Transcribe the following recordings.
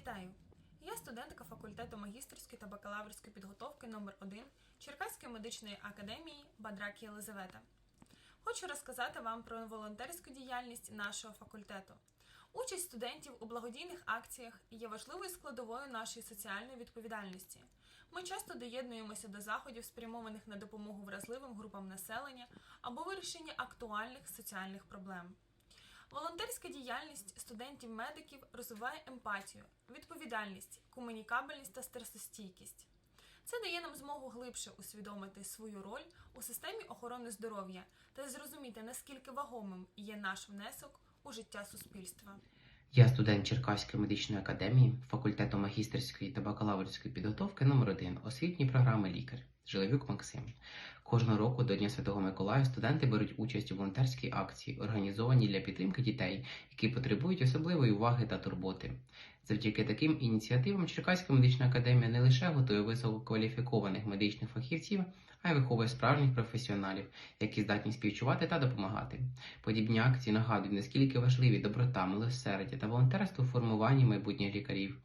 Вітаю! Я студентка факультету магістерської та бакалаврської підготовки номер 1 Черкаської медичної академії Бадракі Єлизавета. Хочу розказати вам про волонтерську діяльність нашого факультету. Участь студентів у благодійних акціях є важливою складовою нашої соціальної відповідальності. Ми часто доєднуємося до заходів, спрямованих на допомогу вразливим групам населення або вирішення актуальних соціальних проблем. Волонтерська діяльність студентів-медиків розвиває емпатію, відповідальність, комунікабельність та стресостійкість. Це дає нам змогу глибше усвідомити свою роль у системі охорони здоров'я та зрозуміти, наскільки вагомим є наш внесок у життя суспільства. Я студент Черкаської медичної академії, факультету магістерської та бакалаврської підготовки номер 1 освітньої програми лікар Жиловюк Максим. Кожного року до Дня Святого Миколая студенти беруть участь у волонтерській акції, організованій для підтримки дітей, які потребують особливої уваги та турботи. Завдяки таким ініціативам Черкаська медична академія не лише готує висококваліфікованих медичних фахівців, а й виховує справжніх професіоналів, які здатні співчувати та допомагати. Подібні акції нагадують, наскільки важливі доброта, милосердя та волонтерство у формуванні майбутніх лікарів.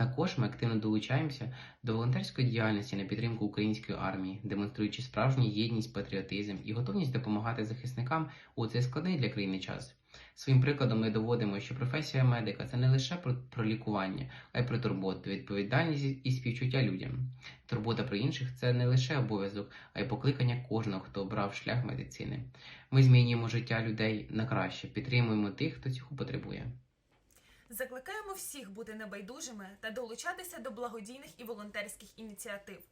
Також ми активно долучаємося до волонтерської діяльності на підтримку української армії, демонструючи справжню єдність, патріотизм і готовність допомагати захисникам у цей складний для країни час. Своїм прикладом ми доводимо, що професія медика це не лише про, про лікування, а й про турботу, відповідальність і співчуття людям. Турбота про інших це не лише обов'язок, а й покликання кожного, хто обрав шлях медицини. Ми змінюємо життя людей на краще, підтримуємо тих, хто цього потребує. Закликаємо всіх бути небайдужими та долучатися до благодійних і волонтерських ініціатив.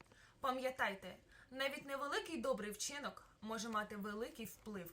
Пам'ятайте, навіть невеликий добрий вчинок може мати великий вплив.